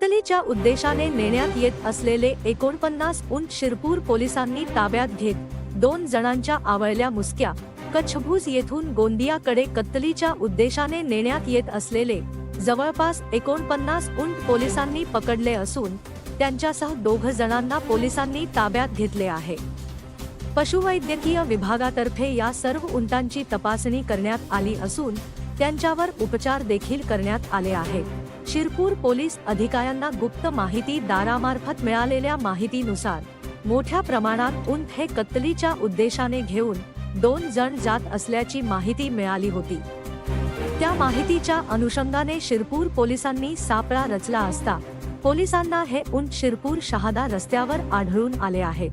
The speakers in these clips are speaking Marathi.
कत्तलीच्या उद्देशाने नेण्यात येत असलेले एकोणपन्नास उंट शिरपूर पोलिसांनी ताब्यात घेत दोन जणांच्या आवळल्या मुसक्या कच्छभूज येथून गोंदियाकडे कत्तलीच्या उद्देशाने नेण्यात येत असलेले जवळपास एकोणपन्नास उंट पोलिसांनी पकडले असून त्यांच्यासह दोघ जणांना पोलिसांनी ताब्यात घेतले आहे. पशुवैद्यकीय विभागातर्फे या सर्व उंटांची तपासणी करण्यात आली असून त्यांच्यावर उपचार देखील करण्यात आले आहेत. शिरपूर पोलीस अधिकाऱ्यांना गुप्त माहिती दारामार्फत मिळालेल्या माहितीनुसार मोठ्या प्रमाणात उंट हे कत्तलीच्या उद्देशाने घेऊन दोन जण जात असल्याची माहिती मिळाली होती. त्या माहितीच्या अनुषंगाने शिरपूर पोलिसांनी सापळा रचला असता पोलिसांना हे उंट शिरपूर शहादा रस्त्यावर आढळून आले आहे.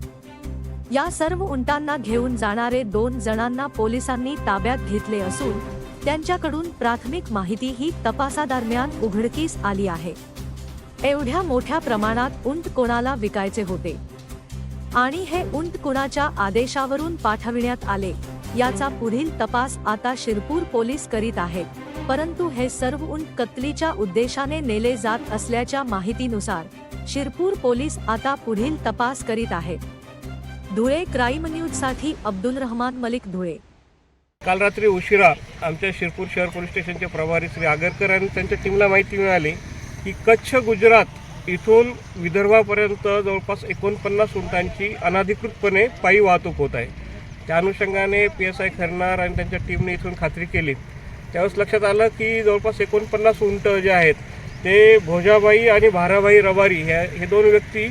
या सर्व उंटांना घेऊन जाणारे दोन जणांना पोलिसांनी ताब्यात घेतले असून त्यांच्याकडून प्राथमिक माहिती ही तपासादरम्यान उघडकीस आली आहे. एवढ्या मोठ्या प्रमाणात उंट कोणाला विकायचे होते? आणि हे उंट कुणाच्या आदेशावरून पाठविण्यात आले याचा पुढील तपास आता शिरपूर पोलीस करीत आहेत. परंतु हे सर्व उंट कत्लीच्या उद्देशाने नेले जात असल्याच्या माहितीनुसार शिरपूर पोलीस आता पुढील तपास करीत आहेत. धुळे क्राईम न्यूजसाठी अब्दुल रहमान मलिक धुळे. काल रात्री उशिरा आमच्या शिरपूर शहर पोलीस स्टेशनचे प्रभारी श्री आगरकर आणि त्यांच्या टीमला माहिती मिळाली की कच्छ गुजरात इथून विदर्भापर्यंत जवळपास एकोणपन्नास उंटांची अनधिकृतपणे पायी वाहतूक होत आहे. त्या अनुषंगाने पी एस आय खरनार आणि त्यांच्या टीमने इथून खात्री केली. त्यावेळेस लक्षात आलं की जवळपास एकोणपन्नास उंट जे आहेत ते भोजाबाई आणि भाराबाई रबारी ह्या हे दोन व्यक्ती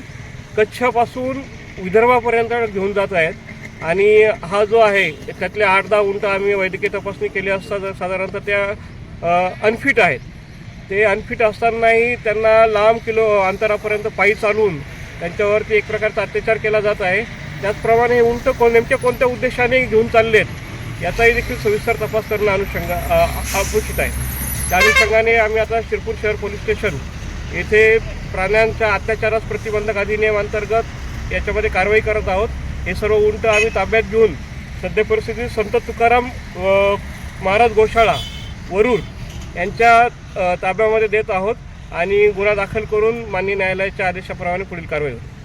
कच्छपासून विदर्भापर्यंत घेऊन जात आहेत. आणि हा जो आहे त्यातले आठ दहा उंट आम्ही वैद्यकीय तपासणी केली असता साधारणतः त्या अनफिट आहेत. ते अनफिट असतानाही त्यांना लांब किलो अंतरापर्यंत पायी चालून त्यांच्यावरती एक प्रकारचा अत्याचार केला जात आहे. त्याचप्रमाणे हे उंट कोण नेमक्या कोणत्या उद्देशाने घेऊन चाललेत याचाही देखील सविस्तर तपास करणं अनुषंगा अपेक्षित आहे. त्या अनुषंगाने आम्ही आता शिरपूर शहर पोलीस स्टेशन येथे प्राण्यांच्या अत्याचारास प्रतिबंधक अधिनियम अंतर्गत याच्यामध्ये कारवाई करत आहोत. हे सर्व उंट आम्ही ताब्यात घेऊन सध्या परिस्थितीत संत तुकाराम महाराज गोशाळा वरूर यांच्या ताब्यामध्ये देत आहोत आणि गुन्हा दाखल करून माननीय न्यायालयाच्या आदेशाप्रमाणे पुढील कारवाई होईल.